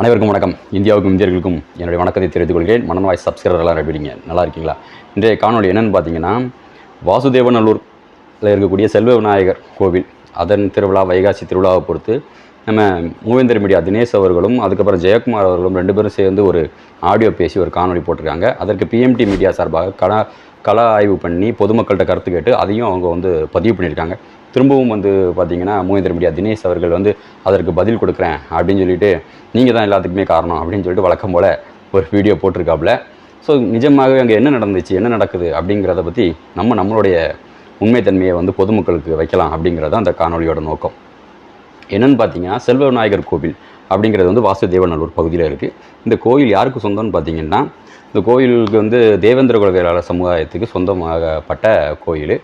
அனைவருக்கும் வணக்கம். இந்தியாவுக்கும் இந்தியர்களுக்கும் என்னுடைய வணக்கத்தை தெரிவித்துக் கொள்கிறேன். மனன் வாய்ஸ் சப்ஸ்கிரைபர் எப்படிங்க நல்லா இருக்கீங்களா? இன்றைய காணொளி என்னென்னு பார்த்தீங்கன்னா வாசுதேவநல்லூரில் இருக்கக்கூடிய செல்வ விநாயகர் கோவில் அதன் திருவிழா வைகாசி திருவிழாவை பொறுத்து நம்ம மூவேந்தர் மீடியா தினேஷ் அவர்களும் அதுக்கப்புறம் ஜெயக்குமார் அவர்களும் ரெண்டு பேரும் சேர்ந்து ஒரு ஆடியோ பேசி ஒரு காணொளி போட்டிருக்காங்க. அதற்கு பிஎம்டி மீடியா சார்பாக கல கலா ஆய்வு பண்ணி பொதுமக்கள்கிட்ட கருத்து கேட்டு அதையும் அவங்க வந்து பதிவு பண்ணியிருக்காங்க. திரும்பவும் வந்து பார்த்தீங்கன்னா மூவேந்தர் மீடியா தினேஷ் அவர்கள் வந்து அதற்கு பதில் கொடுக்குறேன் அப்படின்னு சொல்லிட்டு நீங்கள் தான் எல்லாத்துக்குமே காரணம் அப்படின்னு சொல்லிட்டு வழக்கம் போல் ஒரு வீடியோ போட்டிருக்காப்புல. ஸோ நிஜமாகவே அங்கே என்ன நடந்துச்சு என்ன நடக்குது அப்படிங்கிறத பற்றி நம்ம நம்மளுடைய உண்மைத்தன்மையை வந்து பொதுமக்களுக்கு வைக்கலாம் அப்படிங்கிறது தான் அந்த காணொலியோட நோக்கம். என்னென்னு பார்த்தீங்கன்னா செல்வ விநாயகர் கோவில் அப்படிங்கிறது வந்து வாசுதேவநல்லூர் பகுதியில் இருக்குது இந்த கோயில் யாருக்கு சொந்தம்னு பார்த்தீங்கன்னா இந்த கோயிலுக்கு வந்து தேவேந்திர குல வேளாளர் சமுதாயத்துக்கு சொந்தமாகப்பட்ட கோயில்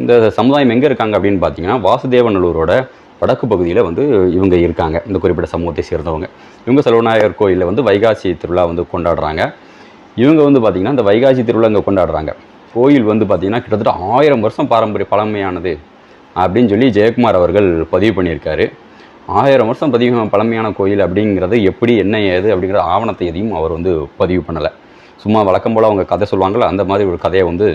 இந்த சமுதாயம் எங்கே இருக்காங்க அப்படின்னு பார்த்தீங்கன்னா வாசுதேவநல்லூரோட வடக்கு பகுதியில் வந்து இவங்க இருக்காங்க. இந்த குறிப்பிட்ட சமூகத்தை சேர்ந்தவங்க. இவங்க செல்வநாயகர் கோயிலில் வந்து வைகாசி திருவிழா வந்து கொண்டாடுறாங்க. இவங்க வந்து பார்த்திங்கன்னா இந்த வைகாசி திருவிழா இங்கே கொண்டாடுறாங்க. கோயில் வந்து பார்த்திங்கன்னா கிட்டத்தட்ட ஆயிரம் வருஷம் பாரம்பரிய பழமையானது அப்படின்னு சொல்லி ஜெயக்குமார் அவர்கள் பதிவு பண்ணியிருக்காரு. ஆயிரம் வருஷம் பதிவு பழமையான கோயில் அப்படிங்கிறது எப்படி என்ன ஏது அப்படிங்கிற ஆவணத்தை எதையும் அவர் வந்து பதிவு பண்ணலை. சும்மா வழக்கம் போல் அவங்க கதை சொல்லுவாங்களோ அந்த மாதிரி ஒரு கதையை வந்து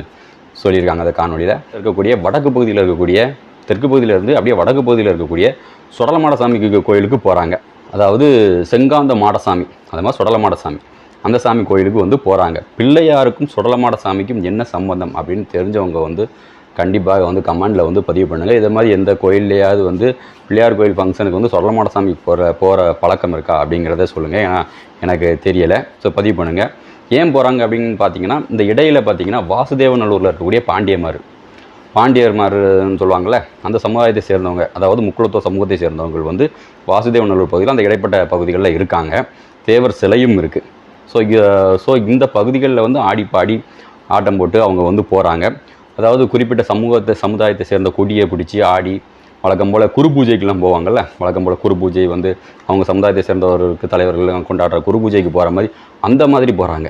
சொல்லியிருக்காங்க அந்த காணொலியில் இருக்கக்கூடிய வடக்கு பகுதியில் இருக்கக்கூடிய தெற்கு பகுதியிலேருந்து அப்படியே வடக்கு பகுதியில் இருக்கக்கூடிய சுடலமாட சாமிக்கு கோயிலுக்கு போகிறாங்க அதாவது செங்காந்த மாடசாமி. அது மாதிரி சுடலமாட சாமி அந்த சாமி கோயிலுக்கு வந்து போகிறாங்க பிள்ளையாருக்கும் சுடலமாட சாமிக்கும் என்ன சம்பந்தம் அப்படின்னு தெரிஞ்சவங்க வந்து கண்டிப்பாக வந்து கமெண்டில் வந்து பதிவு பண்ணுங்கள் இதே மாதிரி எந்த கோயில்லையாவது வந்து பிள்ளையார் கோயில் ஃபங்க்ஷனுக்கு வந்து சுடலமாட சாமி போகிற போகிற பழக்கம் இருக்கா அப்படிங்கிறத சொல்லுங்கள் ஏன்னா எனக்கு தெரியலை. ஸோ பதிவு பண்ணுங்கள் ஏன் போகிறாங்க அப்படின்னு பார்த்தீங்கன்னா இந்த இடையில் பார்த்தீங்கன்னா வாசுதேவநல்லூரில் இருக்கக்கூடிய பாண்டியமார் பாண்டியர்மார்னு சொல்லுவாங்கள்ல அந்த சமுதாயத்தை சேர்ந்தவங்க அதாவது முக்குளத்துவ சமூகத்தை சேர்ந்தவங்க வந்து வாசுதேவநல்லூர் பகுதியில் அந்த இடைப்பட்ட பகுதிகளில் இருக்காங்க. தேவர் சிலையும் இருக்குது ஸோ ஸோ இந்த பகுதிகளில் வந்து ஆடி பாடி ஆட்டம் போட்டு அவங்க வந்து போகிறாங்க அதாவது குறிப்பிட்ட சமூகத்தை சமுதாயத்தை சேர்ந்த கொடியை பிடிச்சி ஆடி வழக்கம் போல் குரு பூஜைக்கெல்லாம் போவாங்கல்ல? வழக்கம் போல் குரு பூஜை வந்து அவங்க சமுதாயத்தை சேர்ந்தவர்களுக்கு தலைவர்கள் கொண்டாடுற குரு பூஜைக்கு போகிற மாதிரி அந்த மாதிரி போகிறாங்க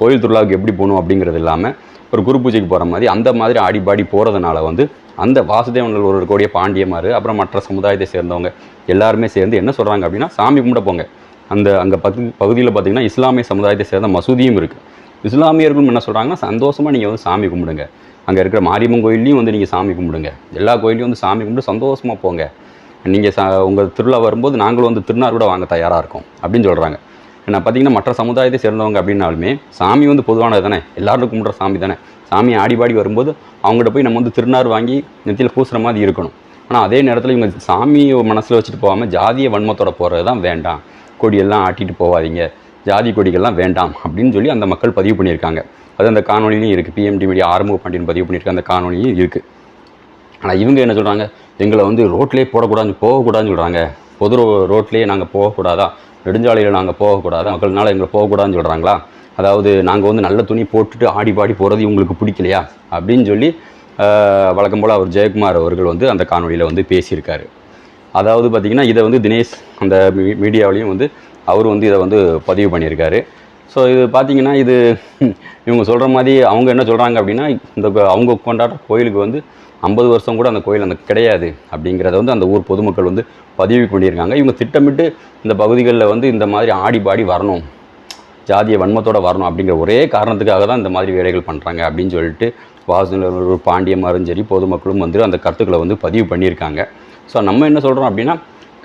கோயில் திருவிழாவுக்கு எப்படி போகணும் அப்படிங்கிறது இல்லாமல் ஒரு குரு பூஜைக்கு போகிற மாதிரி அந்த மாதிரி ஆடி பாடி போகிறதுனால வந்து அந்த வாசுதேவன்கள் ஒரு இருக்கக்கூடிய பாண்டியமார் அப்புறம் மற்ற சமுதாயத்தை சேர்ந்தவங்க எல்லாருமே சேர்ந்து என்ன சொல்கிறாங்க அப்படின்னா சாமி கும்பிட போங்க. அந்த அங்கே பகு பகுதியில் பார்த்தீங்கன்னா இஸ்லாமிய சமுதாயத்தை சேர்ந்த மசூதியும் இருக்குது இஸ்லாமியர்களும் என்ன சொல்கிறாங்கன்னா சந்தோஷமாக நீங்கள் வந்து சாமி கும்பிடுங்க. அங்கே இருக்கிற மாரியம்மன் கோயில்லையும் வந்து நீங்கள் சாமி கும்பிடுங்க. எல்லா கோயிலையும் வந்து சாமி கும்பிட்டு சந்தோஷமாக போங்க. நீங்கள் சா உங்கள் திருவிழா வரும்போது நாங்களும் வந்து திருநாள் கூட வாங்க தயாராக இருக்கோம் அப்படின்னு சொல்கிறாங்க ஏன்னா பார்த்தீங்கன்னா மற்ற சமுதாயத்தை சேர்ந்தவங்க அப்படின்னாலுமே சாமி வந்து பொதுவானது தானே? எல்லாரும் கும்பிட்ற சாமி தானே? சாமி ஆடிபாடி வரும்போது அவங்ககிட்ட போய் நம்ம வந்து திருநார் வாங்கி நெத்தியில் பூசுகிற மாதிரி இருக்கணும். ஆனால் அதே நேரத்தில் இவங்க சாமியை மனசில் வச்சுட்டு போகாமல் ஜாதிய வன்மத்தோட போகிறது தான் வேண்டாம். கொடியெல்லாம் ஆட்டிட்டு போகாதீங்க. ஜாதி கொடிகள்லாம் வேண்டாம் அப்படின்னு சொல்லி அந்த மக்கள் பதிவு பண்ணியிருக்காங்க. அது அந்த காணொலியிலையும் இருக்குது பிஎம்டி மீடியா ஆறுமுக பாண்டியன் பதிவு பண்ணியிருக்க அந்த காணொலியும் இருக்குது ஆனால் இவங்க என்ன சொல்கிறாங்க எங்களை வந்து ரோட்லேயே போடக்கூடாதுன்னு போகக்கூடாதுன்னு சொல்கிறாங்க பொது ரோட்லேயே நாங்கள் போகக்கூடாதா? நெடுஞ்சாலையில் நாங்கள் போகக்கூடாது. மக்கள்னால எங்களை போகக்கூடாதுன்னு சொல்கிறாங்களா அதாவது நாங்கள் வந்து நல்ல துணி போட்டுட்டு ஆடி பாடி போகிறது இவங்களுக்கு பிடிக்கலையா? அப்படின்னு சொல்லி வழக்கம் போல் அவர் ஜெயக்குமார் அவர்கள் வந்து அந்த காணொலியில் வந்து பேசியிருக்காரு. அதாவது பார்த்திங்கன்னா இதை வந்து தினேஷ் அந்த மீ- மீடியாவிலையும் வந்து அவர் வந்து இதை வந்து பதிவு பண்ணியிருக்காரு. ஸோ இது பார்த்தீங்கன்னா இது இவங்க சொல்கிற மாதிரி அவங்க என்ன சொல்கிறாங்க அப்படின்னா இந்த அவங்க கொண்டாடுற கோயிலுக்கு வந்து ஐம்பது வருஷம் கூட அந்த கோயில் அந்த கிடையாது அப்படிங்கிறத வந்து அந்த ஊர் பொதுமக்கள் வந்து பதிவு பண்ணியிருக்காங்க. இவங்க திட்டமிட்டு இந்த பகுதிகளில் வந்து இந்த மாதிரி ஆடி பாடி வரணும் ஜாதிய வன்மத்தோடு வரணும் அப்படிங்கிற ஒரே காரணத்துக்காக தான் இந்த மாதிரி வேலைகள் பண்ணுறாங்க அப்படின்னு சொல்லிட்டு வாசனர் பாண்டியமாரும் சரி பொதுமக்களும் வந்து அந்த கருத்துக்களை வந்து பதிவு பண்ணியிருக்காங்க. ஸோ நம்ம என்ன சொல்கிறோம் அப்படின்னா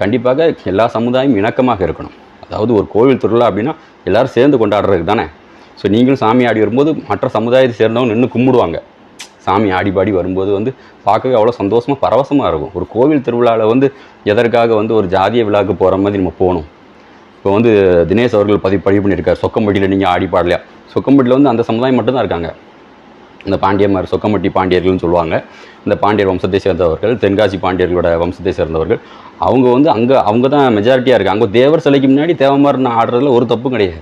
கண்டிப்பாக எல்லா சமுதாயம் இணக்கமாக இருக்கணும். அதாவது ஒரு கோவில் திருவிழா அப்படின்னா எல்லாரும் சேர்ந்து கொண்டாடுறதுக்கு தானே. ஸோ நீங்களும் சாமி ஆடி வரும்போது மற்ற சமுதாயத்தை சேர்ந்தவங்க நின்று கும்பிடுவாங்க. சாமி ஆடி பாடி வரும்போது வந்து பார்க்கவே அவ்வளோ சந்தோஷமாக பரவசமாக இருக்கும். ஒரு கோவில் திருவிழாவில் வந்து எதற்காக வந்து ஒரு ஜாதிய விழாவுக்கு போகிற மாதிரி நம்ம போகணும். இப்போ வந்து தினேஷ் அவர்கள் பதிவு பதிவு பண்ணியிருக்காரு சொக்கம்பட்டியில் நீங்கள் ஆடி பாடலையா? சொக்கம்பட்டியில் வந்து அந்த சமுதாயம் மட்டும்தான் இருக்காங்க. இந்த பாண்டியமார் சொக்கம்பட்டி பாண்டியர்கள்னு சொல்லுவாங்க. இந்த பாண்டியர் வம்சத்தை சேர்ந்தவர்கள் தென்காசி பாண்டியர்களோட வம்சத்தை சேர்ந்தவர்கள் அவங்க வந்து அங்கே அவங்க தான் மெஜாரிட்டியாக இருக்காங்க. அங்கே தேவர் சிலைக்கு முன்னாடி தேவமாறன் ஆடுறதுல ஒரு தப்பும் கிடையாது.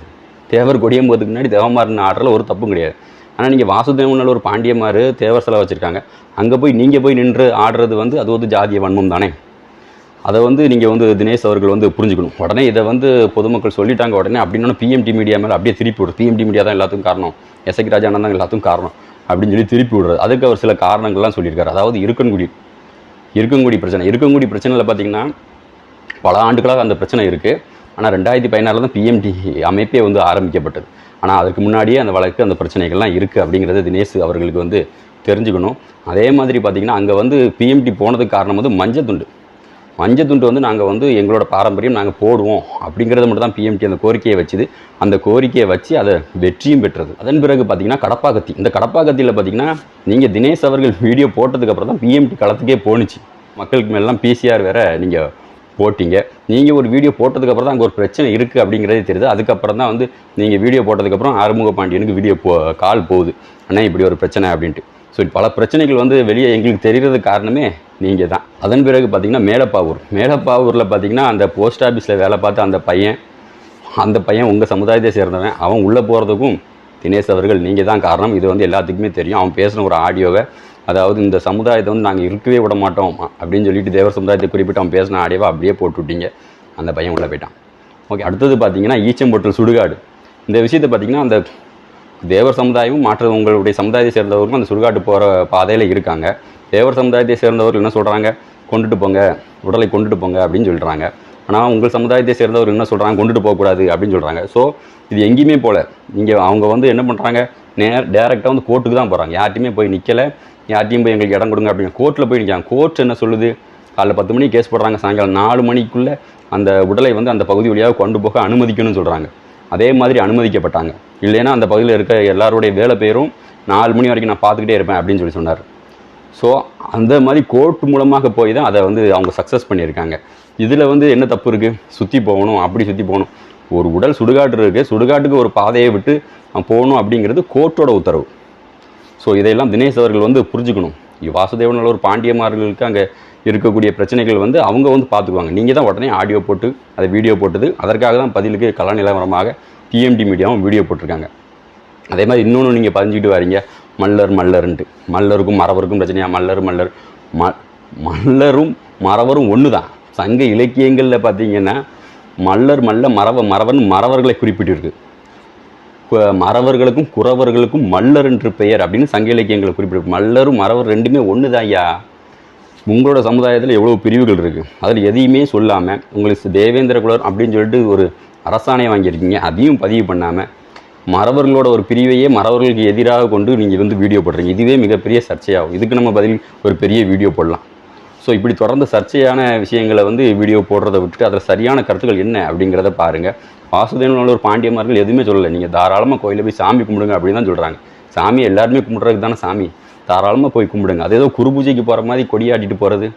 தேவர் கொடியம்போதுக்கு முன்னாடி தேவமாறன் ஆடுறதுல ஒரு தப்பும் கிடையாது. ஆனால் நீங்கள் வாசுதேவனால் ஒரு பாண்டியமார் தேவர் சிலை வச்சுருக்காங்க. அங்கே போய் நீங்கள் போய் நின்று ஆடுறது வந்து அது வந்து ஜாதிய வன்மம் தானே? அதை வந்து நீங்கள் வந்து தினேஷ் அவர்கள் வந்து புரிஞ்சுக்கணும். உடனே இதை வந்து பொதுமக்கள் சொல்லிட்டாங்க உடனே அப்படின்னா பிஎம்டி மீடியா மேலே அப்படியே திருப்பி விடுறது பிஎம்டி மீடியா தான் எல்லாத்துக்கும் காரணம். எஸ்ஐ ராஜானந்த் தான் எல்லாத்துக்கும் காரணம். அப்படின்னு சொல்லி திருப்பி விடுறது. அதுக்கு அவர் சில காரணங்கள்லாம் சொல்லியிருக்காரு. அதாவது இருக்கன்குடி இருக்கங்குடி பிரச்சனை. இருக்கங்குடி பிரச்சனையில் பார்த்தீங்கன்னா பல ஆண்டுகளாக அந்த பிரச்சனை இருக்குது ஆனால் ரெண்டாயிரத்தி பதினாறில் தான் பிஎம்டி அமைப்பே வந்து ஆரம்பிக்கப்பட்டது. ஆனால் அதுக்கு முன்னாடியே அந்த வழக்கு அந்த பிரச்சனைகள்லாம் இருக்குது அப்படிங்கிறது தினேஷ் அவர்களுக்கு வந்து தெரிஞ்சுக்கணும். அதே மாதிரி பார்த்திங்கன்னா அங்கே வந்து பிஎம்டி போனதுக்கு காரணம் வந்து மஞ்சள் துண்டு மஞ்சள் துண்டு வந்து நாங்கள் வந்து எங்களோட பாரம்பரியம் நாங்கள் போடுவோம் அப்படிங்கிறது மட்டும் தான் பிஎம்டி அந்த கோரிக்கையை வச்சுது. அந்த கோரிக்கையை வச்சு அதை வெற்றியும் பெற்றது. அதன் பிறகு பார்த்தீங்கன்னா கடப்பாக்கத்தி இந்த கடப்பாக்கத்தியில் பார்த்தீங்கன்னா நீங்கள் தினேஷ் அவர்கள் வீடியோ போட்டதுக்கப்புறம் தான் பிஎம்டி களத்துக்கே போணுச்சு. மக்களுக்கு மேலாம் பிசிஆர் வேறு நீங்கள் போட்டீங்க. நீங்கள் ஒரு வீடியோ போட்டதுக்கப்புறம் தான் அங்கே ஒரு பிரச்சனை இருக்குது அப்படிங்கிறதே தெரியுது. அதுக்கப்புறம் தான் வந்து நீங்கள் வீடியோ போட்டதுக்கப்புறம் ஆறுமுக பாண்டியனுக்கு வீடியோ போ கால் போகுது. அண்ணா இப்படி ஒரு பிரச்சனை அப்படின்ட்டு. ஸோ பல பிரச்சனைகள் வந்து வெளியே எங்களுக்கு தெரிகிறது காரணமே நீங்கள் தான். அதன் பிறகு பார்த்திங்கன்னா மேலப்பாவூர். மேலப்பாவூரில் பார்த்தீங்கன்னா அந்த போஸ்ட் ஆஃபீஸில் வேலை பார்த்த அந்த பையன் அந்த பையன் உங்கள் சமுதாயத்தை சேர்ந்தவன். அவன் உள்ளே போகிறதுக்கும் தினேஷ் அவர்கள் நீங்கள் தான் காரணம். இது வந்து எல்லாத்துக்குமே தெரியும். அவன் பேசின ஒரு ஆடியோவை அதாவது இந்த சமுதாயத்தை வந்து நாங்கள் இருக்கவே விட மாட்டோம் அப்படின்னு சொல்லிட்டு தேவர் சமுதாயத்தை குறிப்பிட்டு அவன் பேசின ஆடியோவை அப்படியே போட்டு விட்டீங்க. அந்த பையன் உள்ளே போயிட்டான். ஓகே அடுத்தது பார்த்தீங்கன்னா ஈச்சம்பொட்டல் சுடுகாடு. இந்த விஷயத்தை பார்த்தீங்கன்னா அந்த தேவர் சமுதாயமும் மற்ற உங்களுடைய சமுதாயத்தை சேர்ந்தவர்களும் அந்த சுடுகாட்டு போகிற பாதையில் இருக்காங்க. தேவர் சமுதாயத்தை சேர்ந்தவர்கள் என்ன சொல்கிறாங்க கொண்டுட்டு போங்க உடலை கொண்டுட்டு போங்க அப்படின்னு சொல்கிறாங்க ஆனால் உங்கள் சமுதாயத்தை சேர்ந்தவர் என்ன சொல்கிறாங்க கொண்டுட்டு போகக்கூடாது அப்படின்னு சொல்கிறாங்க ஸோ இது எங்கேயுமே போகல நீங்கள் அவங்க வந்து என்ன பண்ணுறாங்க நேர் டேரெக்டாக வந்து கோர்ட்டுக்கு தான் போகிறாங்க யார்ட்டையுமே போய் நிற்கலை யார்ட்டையும் போய் எங்களுக்கு இடம் கொடுங்க அப்படின்னு கோர்ட்டில் போய் நிற்காங்க கோர்ட் என்ன சொல்லுது? காலைல பத்து மணிக்கு கேஸ் போடுறாங்க சாயங்காலம் நாலு மணிக்குள்ளே அந்த உடலை வந்து அந்த பகுதி வழியாக கொண்டு போக அனுமதிக்கணும்னு சொல்கிறாங்க அதே மாதிரி அனுமதிக்கப்பட்டாங்க. இல்லைன்னா அந்த பகுதியில் இருக்க எல்லாருடைய வேலை பேரும் நாலு மணி வரைக்கும் நான் பார்த்துக்கிட்டே இருப்பேன் அப்படின்னு சொல்லி சொன்னார். ஸோ அந்த மாதிரி கோர்ட் மூலமாக போய் தான் அதை வந்து அவங்க சக்ஸஸ் பண்ணியிருக்காங்க. இதில் வந்து என்ன தப்பு இருக்குது சுற்றி போகணும் அப்படி சுற்றி போகணும். ஒரு உடல் சுடுகாட்டு இருக்குது சுடுகாட்டுக்கு ஒரு பாதையை விட்டு போகணும் அப்படிங்கிறது கோர்ட்டோட உத்தரவு. ஸோ இதையெல்லாம் தினேஷ் அவர்கள் வந்து புரிஞ்சுக்கணும். இ- ஒரு பாண்டியமார்களுக்கு அங்கே இருக்கக்கூடிய பிரச்சனைகள் வந்து அவங்க வந்து பார்த்துக்குவாங்க நீங்கள் தான் உடனே ஆடியோ போட்டு அதை வீடியோ போட்டது. அதற்காக தான் பதிலுக்கு கல நிலவரமாக டிஎம்டி மீடியாவும் வீடியோ போட்டிருக்காங்க. அதே மாதிரி இன்னொன்று நீங்கள் பதிஞ்சுக்கிட்டு வரீங்க. மல்லர் மல்லர்ன்ட்டு. மல்லருக்கும் மறவருக்கும் பிரச்சனையா? மல்லர் மல்லர். ம மல்லரும் மறவரும் ஒன்று தான் சங்க இலக்கியங்களில் பார்த்தீங்கன்னா மல்லர் மல்ல மரவ மரவன் மறவர்களை குறிப்பிட்டிருக்கு. மறவர்களுக்கும் குறவர்களுக்கும் மல்லர் என்று பெயர் அப்படின்னு சங்க இலக்கியங்களை குறிப்பிட்டு மல்லரும் மறவர் ரெண்டுமே ஒன்று தான் ஐயா. உங்களோட சமுதாயத்தில் எவ்வளோ பிரிவுகள் இருக்குது அதில் எதையுமே சொல்லாமல் உங்களுக்கு தேவேந்திர குலர் அப்படின்னு சொல்லிட்டு ஒரு அரசாணை வாங்கியிருக்கீங்க. அதையும் பதிவு பண்ணாமல் மறவர்களோட ஒரு பிரிவையே மறவர்களுக்கு எதிராக கொண்டு நீங்கள் வந்து வீடியோ போடுறீங்க. இதுவே மிகப்பெரிய சர்ச்சையாகும். இதுக்கு நம்ம பதில் ஒரு பெரிய வீடியோ போடலாம். ஸோ இப்படி தொடர்ந்து சர்ச்சையான விஷயங்களை வந்து வீடியோ போடுறதை விட்டுட்டு அதில் சரியான கருத்துக்கள் என்ன அப்படிங்கிறத பாருங்கள் வாசுதேவனோட ஒரு பாண்டியமார்கள் எதுவுமே சொல்லலை. நீங்கள் தாராளமாக கோயிலில் போய் சாமி கும்பிடுங்க அப்படின்னு தான் சொல்கிறாங்க சாமி எல்லாருமே கும்பிட்றதுக்கு தானே சாமி? தாராளமாக போய் கும்பிடுங்க. அது ஏதோ குரு பூஜைக்கு போகிற மாதிரி கொடியாட்டிட்டு போகிறது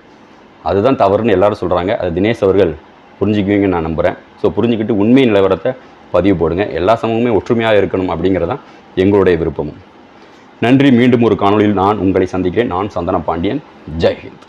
அதுதான் தவறுன்னு எல்லாரும் சொல்கிறாங்க அது தினேஷ் அவர்கள் புரிஞ்சுக்குவீங்கன்னு நான் நம்புகிறேன் ஸோ புரிஞ்சுக்கிட்டு உண்மை நிலவரத்தை பதிவு போடுங்க. எல்லா சமூகமே ஒற்றுமையாக இருக்கணும் அப்படிங்கிறதான் எங்களுடைய விருப்பமும். நன்றி. மீண்டும் ஒரு காணொளியில் நான் உங்களை சந்திக்கிறேன். நான் சந்தன பாண்டியன். ஜெய் ஹிந்த்.